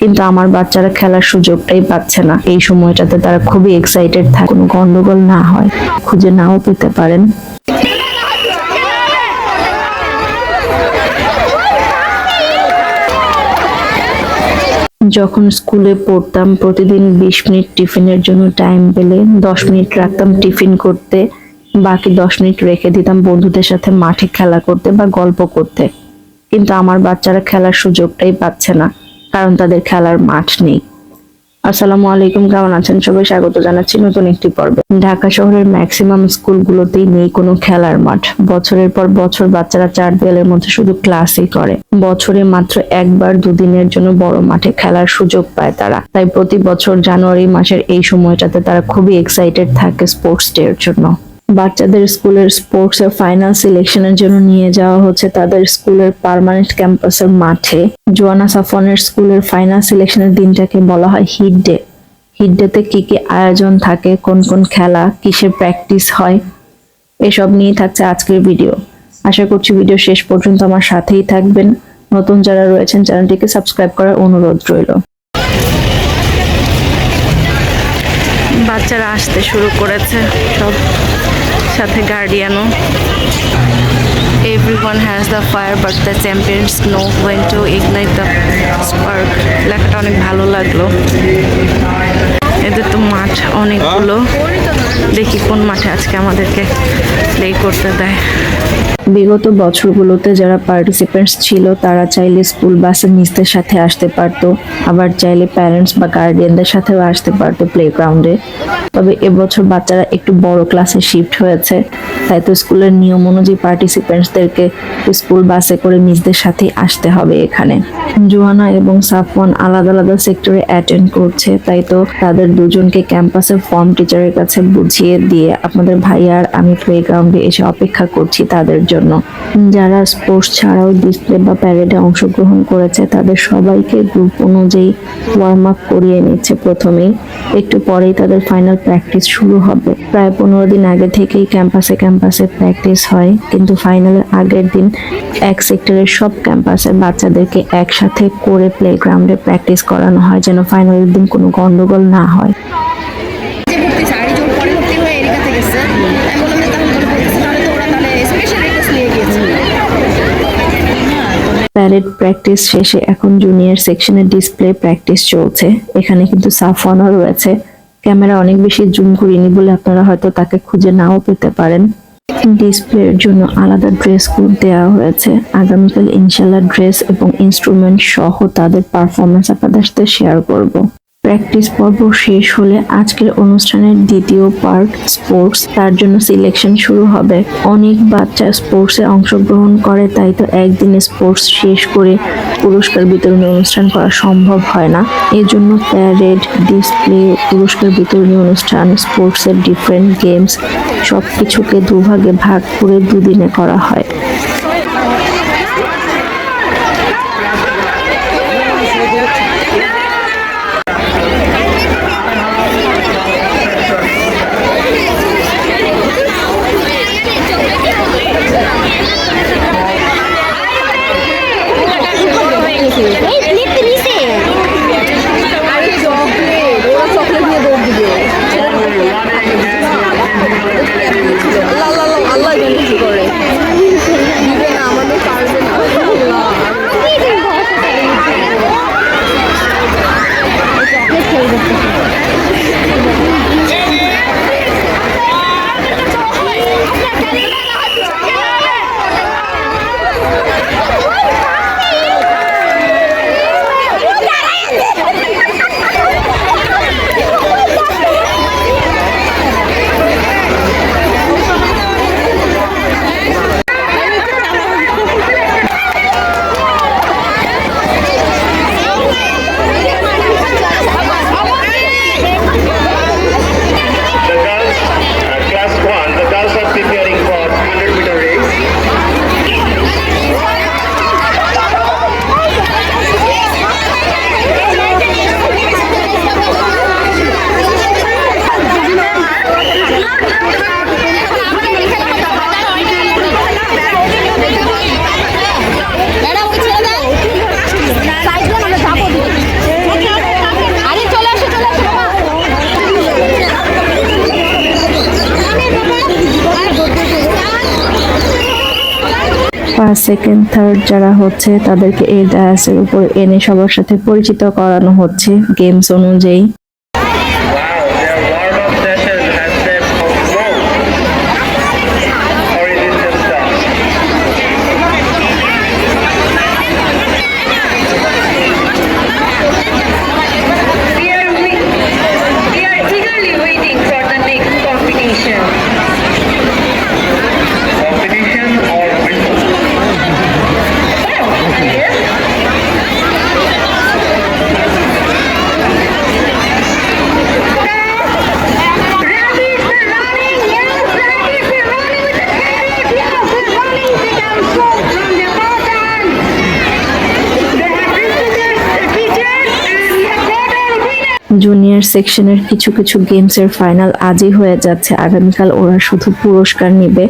কিন্তু আমার বাচ্চারা খেলার সুযোগটাই পাচ্ছে না। এই সময়টাতে তারা খুবই এক্সাইটেড থাকে, কোনো গন্ডগোল না হয়, খুঁজে নাও পেতে পারেন। যখন স্কুলে পড়তাম, প্রতিদিন বিশ মিনিট টিফিনের জন্য টাইম পেলে, দশ মিনিট রাখতাম টিফিন করতে, বাকি দশ মিনিট রেখে দিতাম বন্ধুদের সাথে মাঠে খেলা করতে বা গল্প করতে। কিন্তু আমার বাচ্চারা খেলার সুযোগটাই পাচ্ছে না। কারণ তাদের খেলার মাঠ নেই। আসসালামু আলাইকুম, কেমন আছেন? সবাই স্বাগত জানাচ্ছি নতুন একটি পর্বে। ঢাকা শহরের ম্যাক্সিমাম স্কুলগুলোতেই নেই কোনো খেলার মাঠ। বছরের পর বছর বাচ্চারা চার দেয়ালের মধ্যে শুধু ক্লাসই করে। বছরে মাত্র একবার দুদিনের জন্য বড় মাঠে খেলার সুযোগ পায় তারা। তাই প্রতি বছর জানুয়ারি মাসের এই সময়টাতে তারা খুবই এক্সাইটেড থাকে স্পোর্টস ডে এর জন্য। বাচ্চাদের স্কুলের স্পোর্টস এর ফাইনাল সিলেকশনের জন্য নিয়ে যাওয়া হচ্ছে তাদের স্কুলের পার্মানেন্ট ক্যাম্পাসের মাঠে। জোয়ানা সাফনের স্কুলের ফাইনাল সিলেকশনের দিনটাকে বলা হয় হিট ডে হিট ডেতে কি কি আয়োজন থাকে, কোন কোন খেলা, কিসের প্র্যাকটিস হয়, এসব নিয়ে থাকছে আজকের ভিডিও আশা করছি ভিডিও শেষ পর্যন্ত আমার সাথেই থাকবেন। নতুন যারা রয়েছেন, চ্যানেলটিকে সাবস্ক্রাইব করার অনুরোধ রইল। বাচ্চারা আসতে শুরু করেছে, সব সাথে গার্ডিয়ানও Everyone has the fire but the champions know when to ignite the spark লেখাটা অনেক ভালো লাগল এদের তো মাঠ অনেকগুলো। দেখি কোন মাঠে আজকে আমাদেরকে প্লে করতে দেয়। বিগত বছরগুলোতে যারা পার্টিসিপেন্টস ছিল তারা চাইলে স্কুল বাসে মিসদের সাথে আসতে পারতো আবার চাইলে প্যারেন্টস বা গার্ডিয়ানদের সাথেও আসতে পারতো প্লেগ্রাউন্ডে তবে এবছর বাচ্চারা একটু বড় ক্লাসে শিফট হয়েছে তাই তো স্কুলের নিয়ম অনুযায়ী পার্টিসিপেন্টসদেরকে স্কুল বাসে করে নিজদের সাথে আসতে হবে এখানে। জোহানা এবং সাফওয়ান আলাদা আলাদা সেক্টরে অ্যাটেন্ড করছে তাই তো তাদের দুজনকে ক্যাম্পাসের ফর্ম টিচারের কাছে বুঝিয়ে দিয়ে আপনাদের ভাই আর আমি প্লেগ্রাউন্ডে এসে অপেক্ষা করছি তাদের জন্য। যারা স্পোর্টস ছাড়াও ডিসপ্লে বা প্যারেডে অংশগ্রহণ করেছে, তাদের সবাইকে গ্রুপ অনুযায়ী ওয়ার্ম আপ করিয়ে নিচ্ছে প্রথমেই। একটু পরেই তাদের ফাইনাল প্র্যাকটিস শুরু হবে। প্রায় পনেরো দিন আগে থেকেই ক্যাম্পাসে ক্যাম্পাসে প্র্যাকটিস হয়। কিন্তু ফাইনালের আগের দিন এক সেক্টরের সব ক্যাম্পাসের বাচ্চাদেরকে একসাথে করে প্লেগ্রাউন্ডে প্র্যাকটিস করানো হয়, যেন ফাইনালের দিন কোনো গন্ডগোল না হয়। হয়ে। প্যারেড প্র্যাকটিস শেষে এখন জুনিয়র সেকশনের ডিসপ্লে প্র্যাকটিস চলছে। এখানে কিন্তু সাফওয়ানও রয়েছে। ক্যামেরা অনেক বেশি জুম করিনি বলে আপনারা হয়তো তাকে খুঁজে নাও পেতে পারেন। ডিসপ্লের জন্য আলাদা ড্রেস কোড দেওয়া হয়েছে। আগামীকাল ইনশাল্লাহ ড্রেস এবং ইনস্ট্রুমেন্ট সহ তাদের পারফরমেন্স আপনাদের সাথে শেয়ার করব। প্র্যাকটিস পর্ব শেষ হলে আজকের অনুষ্ঠানের দ্বিতীয় পার্ট, স্পোর্টস, তার জন্য সিলেকশন শুরু হবে। অনেক বাচ্চা স্পোর্টসে অংশগ্রহণ করে, তাই তো একদিনে স্পোর্টস শেষ করে পুরস্কার বিতরণী অনুষ্ঠান করা সম্ভব হয় না। এজন্য প্যারেড, ডিসপ্লে, পুরস্কার বিতরণী অনুষ্ঠান, স্পোর্টসের ডিফারেন্ট গেমস সব কিছুকে দুভাগে ভাগ করে দুদিনে করা হয়। ফার্স্ট, সেকেন্ড, থার্ড যারা হচ্ছে, তাদেরকে এই ডায়াসের উপর এনে সবার সাথে পরিচিত করানো হচ্ছে, গেমস অনুযায়ী। জুনিয়র সেকশনের কিছু কিছু গেমসের ফাইনাল আজই হয়ে যাচ্ছে। আগামীকাল ওরা শুধু পুরস্কার নেবে।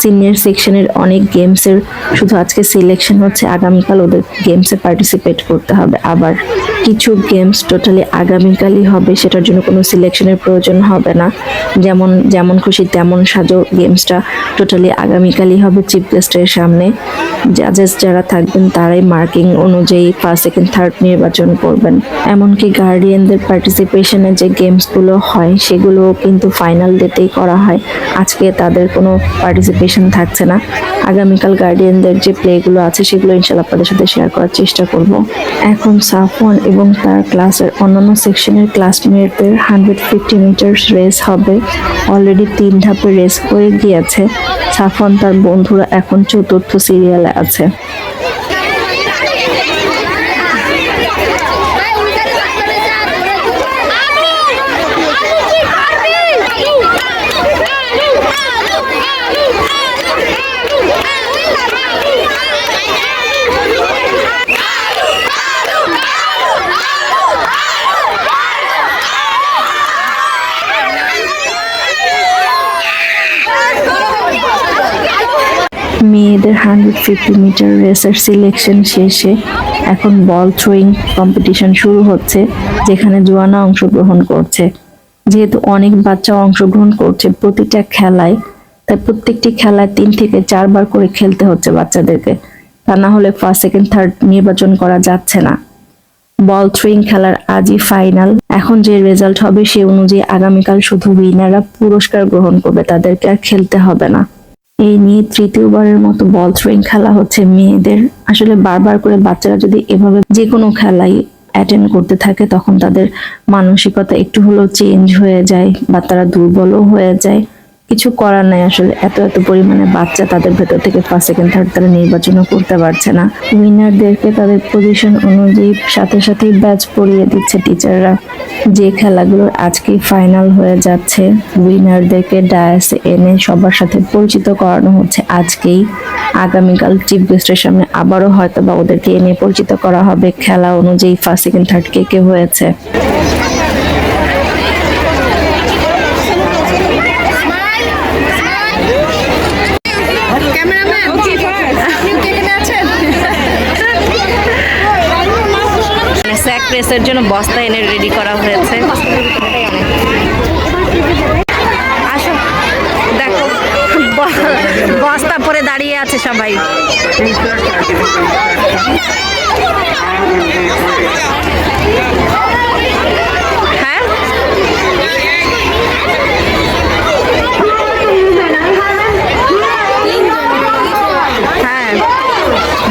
সিনিয়র সেকশনের অনেক গেমসের শুধু আজকে সিলেকশন হচ্ছে। আগামীকাল ওদের গেমসে পার্টিসিপেট করতে হবে আবার। কিছু গেমস টোটালি আগামীকালই হবে, সেটার জন্য কোনো সিলেকশনের প্রয়োজন হবে না। যেমন যেমন খুশি তেমন সাজো গেমসটা টোটালি আগামীকালই হবে চিফ গেস্টের সামনে। জাজেস যারা থাকবেন, তারাই মার্কিং অনুযায়ী ফার্স্ট সেকেন্ড থার্ড নির্বাচন করবেন। এমনকি গার্ডিয়ানদের পার্টিসিপেশনে যে গেমসগুলো হয় সেগুলো কিন্তু ফাইনাল ডেতেই করা হয়। আজকে তাদের কোনো পার্টিসিপেশন থাকছে না। আগামীকাল গার্ডিয়ানদের যে প্লেগুলো আছে, সেগুলো ইনশাল্লাহ আপনাদের সাথে শেয়ার করার চেষ্টা করব। এখন সাফওয়ান এবং তার ক্লাসের অন্যান্য সেকশনের ক্লাসমেটদের হান্ড্রেড ফিফটি মিটার্স রেস হবে। অলরেডি তিন ধাপে রেস হয়ে গিয়েছে। সাফন তার বন্ধুরা এখন চতুর্থ সিরিয়ালে আছে মেয়েদের হান্ড্রেড ফিফটি মিটার রেসের সিলেকশন শেষে এখন বল থ্রোয়িং কম্পিটিশন শুরু হচ্ছে, যেখানে জোয়ানা অংশগ্রহণ করছে। যেহেতু অনেক বাচ্চা অংশগ্রহণ করছে প্রতিটা খেলায়, তাই প্রত্যেকটি খেলায় তিন থেকে চারবার করে খেলতে হচ্ছে বাচ্চাদেরকে। তা না হলে ফার্স্ট সেকেন্ড থার্ড নির্বাচন করা যাচ্ছে না। বল থ্রোয়িং খেলার আজই ফাইনাল এখন যে রেজাল্ট হবে সে অনুযায়ী আগামীকাল শুধু উইনাররা পুরস্কার গ্রহণ করবে, তাদেরকে আর খেলতে হবে না। এই নিয়ে তৃতীয়বারের মতো বল থ্রোয়িং খেলা হচ্ছে মেয়েদের। আসলে বারবার করে বাচ্চারা যদি এভাবে যে কোনো খেলাই অ্যাটেন্ড করতে থাকে, তখন তাদের মানসিকতা একটু হলেও চেঞ্জ হয়ে যায় বা তারা দুর্বলও হয়ে যায়। কিছু করার নাই আসলে। এত এত পরিমাণে বাচ্চা তাদের ভেতর থেকে ফার্স্ট সেকেন্ড থার্ড তারা নির্বাচনও করতে পারছে না। উইনারদেরকে তাদের পজিশন অনুযায়ী সাথে সাথেই ব্যাচ পড়িয়ে দিচ্ছে টিচাররা যে খেলাগুলোর আজকেই ফাইনাল হয়ে যাচ্ছে উইনারদেরকে ডায়াসে এনে সবার সাথে পরিচিত করানো হচ্ছে আজকেই। আগামীকাল চিফ গেস্টের সামনে আবারও হয়তো বা ওদেরকে এনে পরিচিত করা হবে। খেলা অনুযায়ী ফার্স্ট সেকেন্ড থার্ড কে কে হয়েছে। প্রেসের জন্য বস্তা এনে রেডি করা হয়েছে। আসো, দেখো, বস্তা পরে দাঁড়িয়ে আছে সবাই। হ্যাঁ? হ্যাঁ।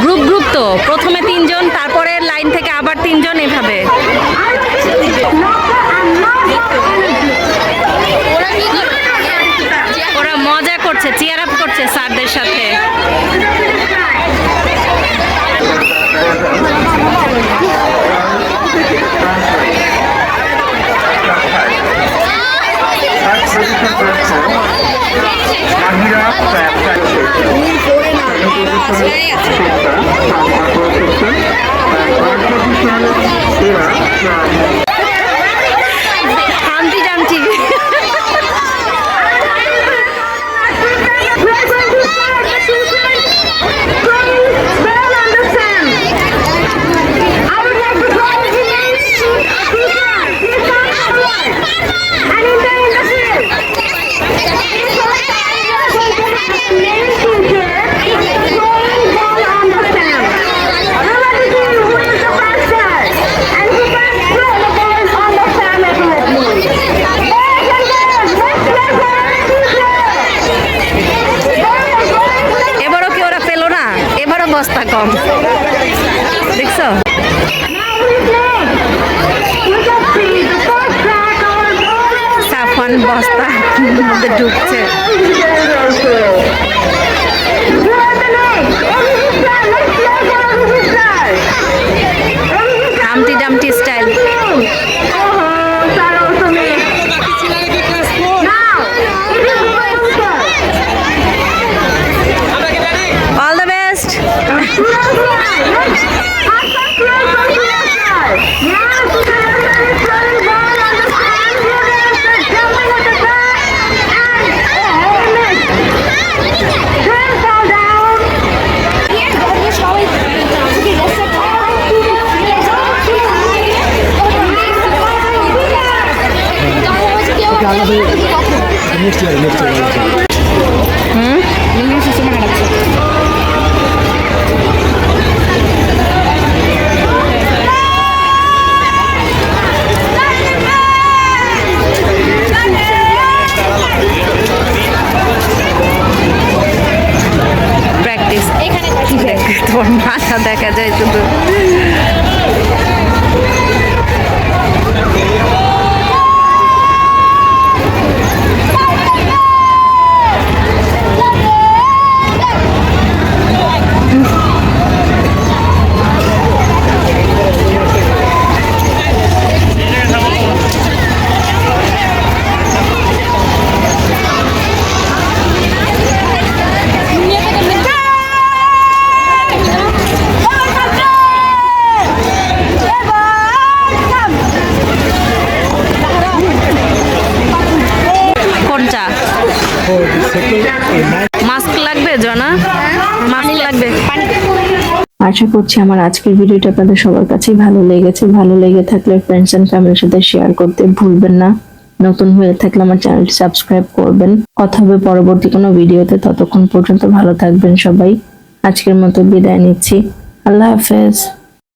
গ্রুপ গ্রুপ তো। প্রথমে তিনজন, তারপরে লাইন থেকে আবার তিনজন এভাবে ওরা মজা করছে চেয়ার আপ করছে স্যারদের সাথে মাহিরা শান্তি জানছি And in the কম দেখছ সাফান বস্তা মধ্যে ঢুকছে প্র্যাকটিস এখানে দেখ তোর মাথা দেখা যায় শুধু মাস্ক লাগবে জনা মাস্ক লাগবে। আশা করছি আমার আজকের ভিডিওটা আপনাদের সবার কাছেই ভালো লেগেছে। ভালো লেগে থাকলে ফ্রেন্ডস এন্ড ফ্যামিলির সাথে শেয়ার করতে ভুলবেন না। নতুন হয়ে থাকলে আমার চ্যানেলটি সাবস্ক্রাইব করবেন। কথা হবে পরবর্তী কোনো ভিডিওতে। ততক্ষণ পর্যন্ত ভালো থাকবেন সবাই। আজকের মতো বিদায় নিচ্ছি। আল্লাহ হাফেজ।